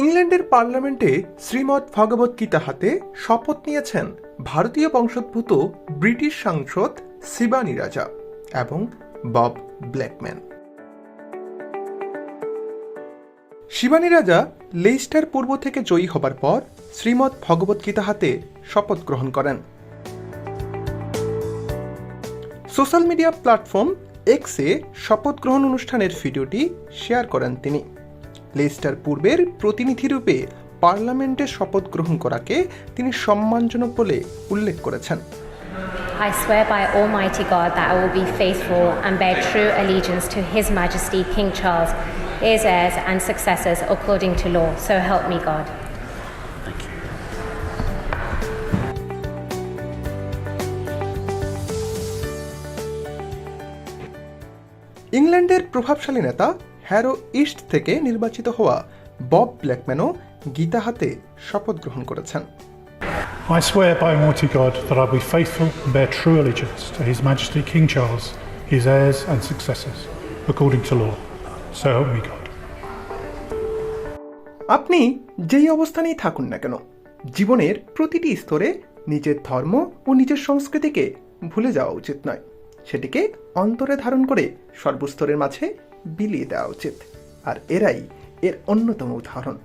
ইংল্যান্ডের পার্লামেন্টে শ্রীমৎ ভগবত গীতা হাতে শপথ নিয়েছেন ভারতীয় বংশোদ্ভূত ব্রিটিশ সাংসদ শিবানী রাজা এবং বব ব্ল্যাকম্যান। শিবানী রাজা লেইস্টার পূর্ব থেকে জয়ী হবার পর শ্রীমৎ ভগবত গীতা হাতে শপথ গ্রহণ করেন। সোশ্যাল মিডিয়া প্ল্যাটফর্ম এক্সে শপথ গ্রহণ অনুষ্ঠানের ভিডিওটি শেয়ার করেন তিনি। লেস্টার পূর্বের প্রতিনিধিরূপে পার্লামেন্টে শপথ গ্রহণ করাকে তিনি সম্মানজনক বলে উল্লেখ করেছেন I swear by Almighty God that I will be faithful and bear true allegiance to His Majesty King Charles, his heirs and successors according to law. So help me God. ইংল্যান্ডের প্রভাবশালী নেতা হ্যারো ইস্ট থেকে নির্বাচিত হওয়া Bob ব্ল্যাকম্যানও Gita হাতে শপথ গ্রহণ করেছেন I swear by Almighty God that I will be faithful and bear true allegiance to His Majesty King Charles, his heirs and successors, according to law. So help me God. আপনি যেই অবস্থানেই থাকুন না কেন জীবনের প্রতিটি স্তরে নিজের ধর্ম ও নিজের সংস্কৃতিকে ভুলে যাওয়া উচিত নয় সেটিকে অন্তরে ধারণ করে সর্বস্তরের মাঝে বিলিয়ে দেওয়া উচিত। আর এরাই এর অন্যতম উদাহরণ।